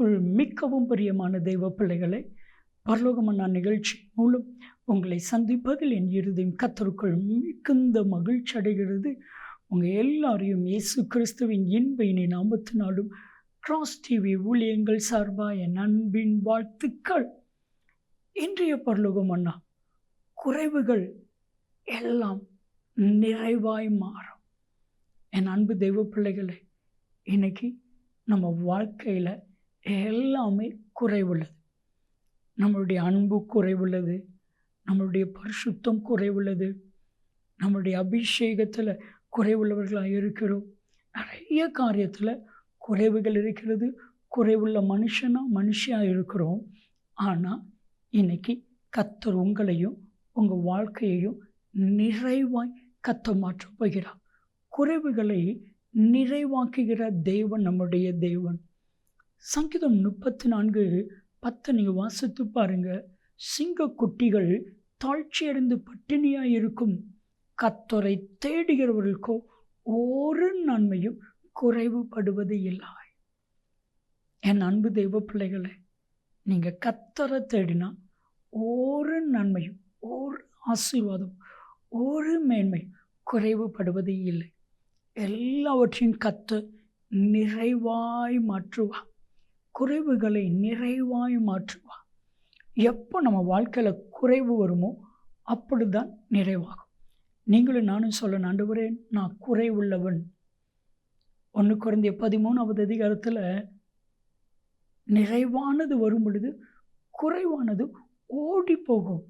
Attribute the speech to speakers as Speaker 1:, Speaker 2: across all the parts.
Speaker 1: கர்த்தருக்குள் மிக்கவும் பிரியமான தெய்வ பிள்ளைகளை பரலோகமன்னா நிகழ்ச்சி மூலம் உங்களை சந்திப்பதில் என் இருதயம் கத்தருக்குள் மிகுந்த மகிழ்ச்சி அடைகிறது. உங்கள் எல்லாரையும் இயேசு கிறிஸ்துவின் இன்ப இனி நாமத்தினாலும் கிராஸ் டிவி ஊழியங்கள் சார்பாக என் அன்பின் வாழ்த்துக்கள். இன்றைய பரலோகம் அண்ணா குறைவுகள் எல்லாம் நிறைவாய் மாறும். என் அன்பு தெய்வ பிள்ளைகளை இன்னைக்கு நம்ம வாழ்க்கையில் எல்லாமே குறைவுள்ளது. நம்மளுடைய அன்பு குறைவுள்ளது. நம்மளுடைய பரிசுத்தம் குறைவுள்ளது. நம்மளுடைய அபிஷேகத்தில் குறைவுள்ளவர்களாக இருக்கிறோம். நிறைய காரியத்தில் குறைவுகள் இருக்கிறது. குறைவுள்ள மனுஷனாக மனுஷியாக இருக்கிறோம். ஆனால் இன்னைக்கு கத்தர் உங்களையும் உங்கள் வாழ்க்கையையும் நிறைவாய் கத்த மாற்றப் போகிறார். குறைவுகளை நிறைவாக்குகிற தேவன் நம்முடைய தேவன். சங்கீதம் முப்பத்தி நான்கு பத்தை நீங்கள் வாசித்து பாருங்கள் சிங்க குட்டிகள் தாழ்ச்சியடைந்து பட்டினியாக இருக்கும் கத்தரை தேடுகிறவர்களுக்கோ ஒரு நன்மையும் குறைவுபடுவது இல்லை. என் அன்பு தெய்வ பிள்ளைகளை நீங்கள் கத்தரை தேடினா ஒரு நன்மையும் ஒரு ஆசீர்வாதம் ஒரு மேன்மை குறைவுபடுவது இல்லை. எல்லாவற்றையும் கத்து நிறைவாய் மாற்றுவா குறைவுகளை நிறைவாய் மாற்றுவா. எப்போ நம்ம வாழ்க்கையில் குறைவு வருமோ அப்படி தான் நிறைவாகும். நீங்களும் நானும் சொல்ல ஆண்டவரே நான் குறைவுள்ளவன். ஒன்று குறைந்த பதிமூணாவது அதிகாரத்தில் நிறைவானது வரும் பொழுது குறைவானது ஓடி போகும்.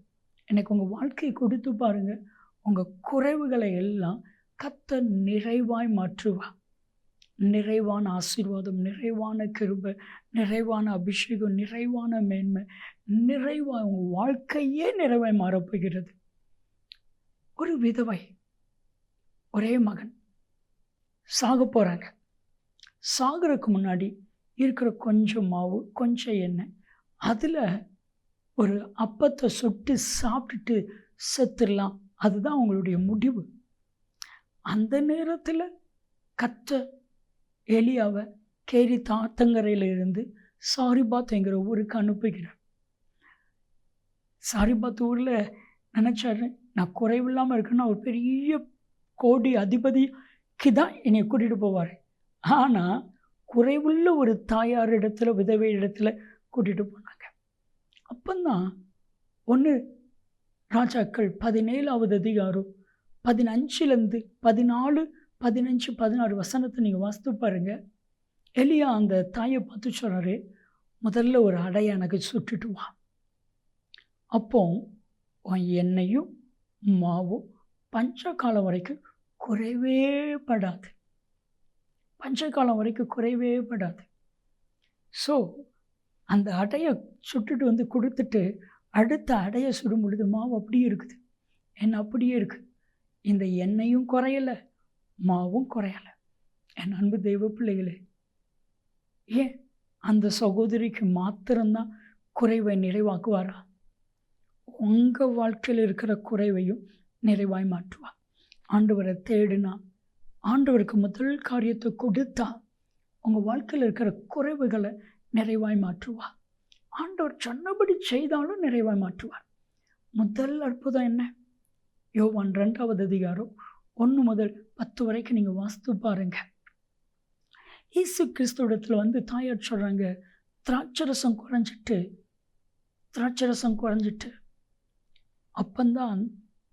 Speaker 1: எனக்கு உங்கள் வாழ்க்கையை கொடுத்து பாருங்கள் உங்கள் குறைவுகளை எல்லாம் கத்த நிறைவாய் மாற்றுவா நிறைவான ஆசீர்வாதம் நிறைவான கிருபை நிறைவான அபிஷேகம் நிறைவான மேன்மை நிறைவாக உங்கள் வாழ்க்கையே நிறைவாய் மாறப்போகிறது ஒரு விதவை ஒரே மகன் சாக போகிறாங்க சாகிறதுக்கு முன்னாடி இருக்கிற கொஞ்சம் மாவு கொஞ்சம் எண்ணெய் அதில் ஒரு அப்பத்தை சுட்டு சாப்பிட்டுட்டு செத்துடலாம். அதுதான் அவங்களுடைய முடிவு. அந்த நேரத்தில் கத்த எலியாவை கேரி தாத்தங்கரையில் இருந்து சாரிபாத்துங்கிற ஊருக்கு அனுப்புகிறார். சாரிபாத் ஊரில் நினச்சாரு நான் குறைவில்லாமல் இருக்கேன்னா ஒரு பெரிய கோடி அதிபதிக்கு தான் என்னை கூட்டிகிட்டு போவார். ஆனால் குறைவுள்ள ஒரு தாயார் இடத்துல விதவை இடத்துல கூட்டிகிட்டு போனாங்க. அப்போந்தான் ஒன்று ராஜாக்கள் பதினேழாவது அதிகாரம் பதினஞ்சுலேருந்து பதினாலு பதினஞ்சு பதினாறு வசனத்தை நீங்கள் வாசித்து பாருங்கள் எலியா அந்த தாயை பார்த்து சொல்கிறாரு முதல்ல ஒரு அடையை எனக்கு சுட்டுட்டு வா. அப்போ உன் எண்ணெயும் மாவும் பஞ்ச காலம் வரைக்கும் குறைவே படாது. பஞ்ச காலம் வரைக்கும் குறைவே படாது. ஸோ அந்த அடையை சுட்டுட்டு வந்து கொடுத்துட்டு அடுத்த அடையை சுடும் பொழுது மாவு அப்படியே இருக்குது. என்ன அப்படியே இருக்குது இந்த எண்ணெயும் குறையலை. மாவும் குறையலை. என் அன்பு தெய்வ பிள்ளைகளே ஏன் அந்த சகோதரிக்கு மாத்திரம்தான் குறைவை நிறைவாக்குவாரா? உங்கள் வாழ்க்கையில் இருக்கிற குறைவையும் நிறைவாய் மாற்றுவா. ஆண்டவரை தேடுனா ஆண்டவருக்கு முதல் காரியத்தை கொடுத்தா உங்கள் வாழ்க்கையில் இருக்கிற குறைவுகளை நிறைவாய் மாற்றுவா. ஆண்டவர் சொன்னபடி செய்தாலும் நிறைவாய் மாற்றுவார். முதல் அற்புதம் என்ன? யோவான் ரெண்டாவது அதிகாரம் ஒன்று முதல் பத்து வரைக்கும் நீங்கள் வாஸ்து பாருங்க. இயேசு கிறிஸ்துவிடத்தில் வந்து தாயார் சொல்கிறாங்க திராட்சரசம் குறைஞ்சிட்டு திராட்சரசம் குறைஞ்சிட்டு. அப்பந்தான்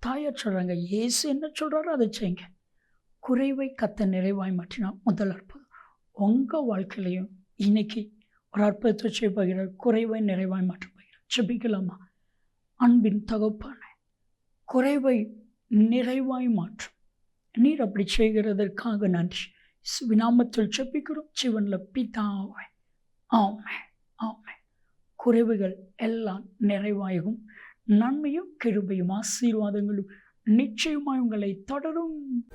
Speaker 1: தாயார் சொல்கிறாங்க இயேசு என்ன சொல்கிறாரோ அதை செய்யுங்க. குறைவை கத்த நிறைவாய் மாற்றினா முதல் அற்புதம். உங்கள் வாழ்க்கையிலையும் இன்னைக்கு ஒரு அற்புதத்தை செய்ய போகிறார். குறைவை நிறைவாய் மாற்ற போகிறார். செபிக்கலாமா அன்பின் தகப்பான குறைவை நிறைவாய் மாற்றும். நீர் அப்படி செய்கிறதற்காக நன்றி. வினாமத்தில் செப்பிக்கிறோம் சிவனில் பிதாவை. ஆமை ஆமை குறைவுகள் எல்லாம் நிறைவாயும் நன்மையும் கிருபையும் ஆசீர்வாதங்களும் நிச்சயமாய் உங்களை தொடரும்.